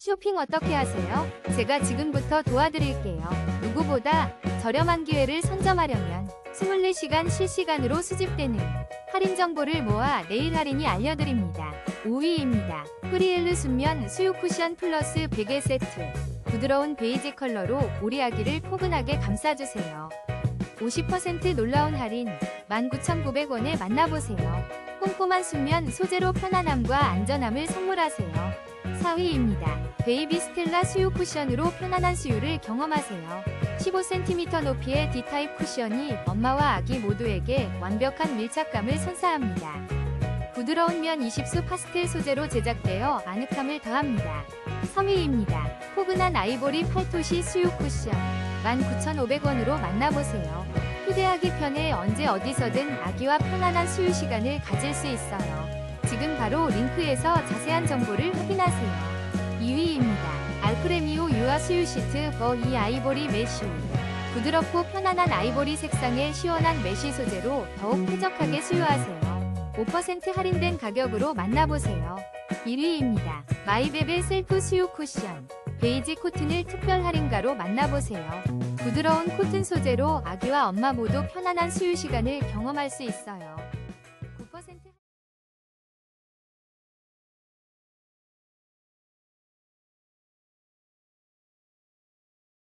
쇼핑 어떻게 하세요? 제가 지금부터 도와드릴게요. 누구보다 저렴한 기회를 선점하려면 24시간 실시간으로 수집되는 할인 정보를 모아 내일 할인이 알려드립니다. 5위입니다. 프리엘르 순면 수유 쿠션 플러스 베개 세트. 부드러운 베이지 컬러로 우리 아기를 포근하게 감싸주세요. 50% 놀라운 할인 19,900원에 만나보세요. 꼼꼼한 순면 소재로 편안함과 안전함을 선물하세요. 4위입니다. 베이비 스텔라 수유 쿠션으로 편안한 수유를 경험하세요. 15cm 높이의 D타입 쿠션이 엄마와 아기 모두에게 완벽한 밀착감을 선사합니다. 부드러운 면 20수 파스텔 소재로 제작되어 아늑함을 더합니다. 3위입니다. 포근한 아이보리 팔토시 수유 쿠션 19,500원으로 만나보세요. 휴대하기 편해 언제 어디서든 아기와 편안한 수유 시간을 가질 수 있어요. 지금 바로 링크에서 자세한 정보를 확인하세요. 2위입니다. 알프레미오 유아 수유 시트 버이 아이보리 메쉬 부드럽고 편안한 아이보리 색상의 시원한 메쉬 소재로 더욱 쾌적하게 수유하세요. 5% 할인된 가격으로 만나보세요. 1위입니다. 마이베베 셀프 수유 쿠션 베이지 코튼을 특별 할인가로 만나보세요. 부드러운 코튼 소재로 아기와 엄마 모두 편안한 수유 시간을 경험할 수 있어요.